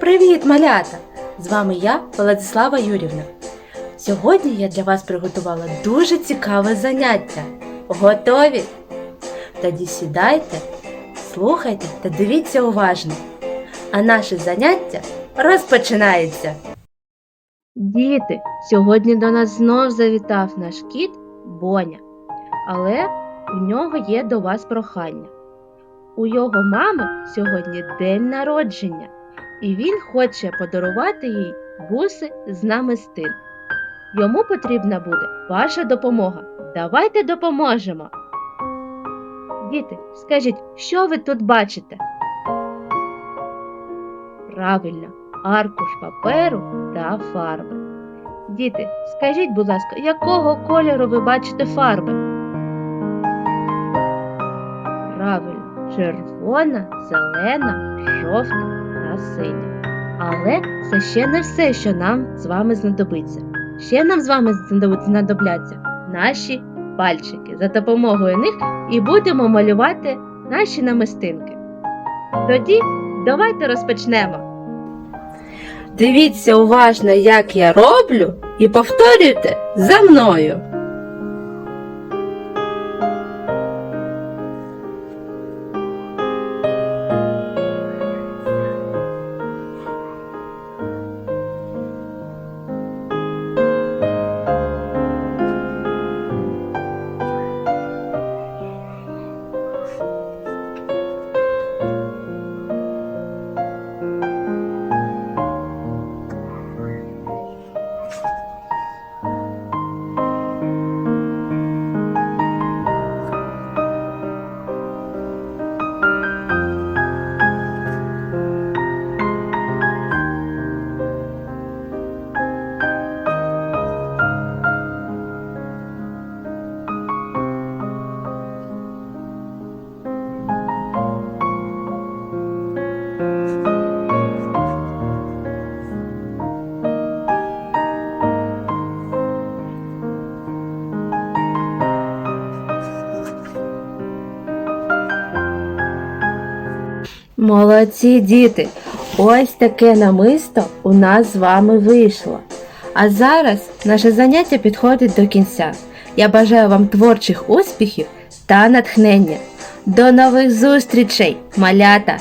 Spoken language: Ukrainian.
Привіт, малята! З вами я, Владислава Юрівна. Сьогодні я для вас приготувала дуже цікаве заняття. Готові? Тоді сідайте, слухайте та дивіться уважно. А наше заняття розпочинається. Діти, сьогодні до нас знов завітав наш кіт Боня. Але у нього є до вас прохання. У його мами сьогодні день народження, і він хоче подарувати їй буси з намистин. Йому потрібна буде ваша допомога. Давайте допоможемо. Діти, скажіть, що ви тут бачите? Правильно, аркуш паперу та фарби. Діти, скажіть, будь ласка, якого кольору ви бачите фарби? Правильно, червона, зелена, жовта синя. Але це ще не все, що нам з вами знадобиться. Ще нам з вами знадобляться наші пальчики. За допомогою них і будемо малювати наші намистинки. Тоді давайте розпочнемо. Дивіться уважно, як я роблю, і повторюйте за мною. Молодці діти! Ось таке намисто у нас з вами вийшло. А зараз наше заняття підходить до кінця. Я бажаю вам творчих успіхів та натхнення. До нових зустрічей, малята!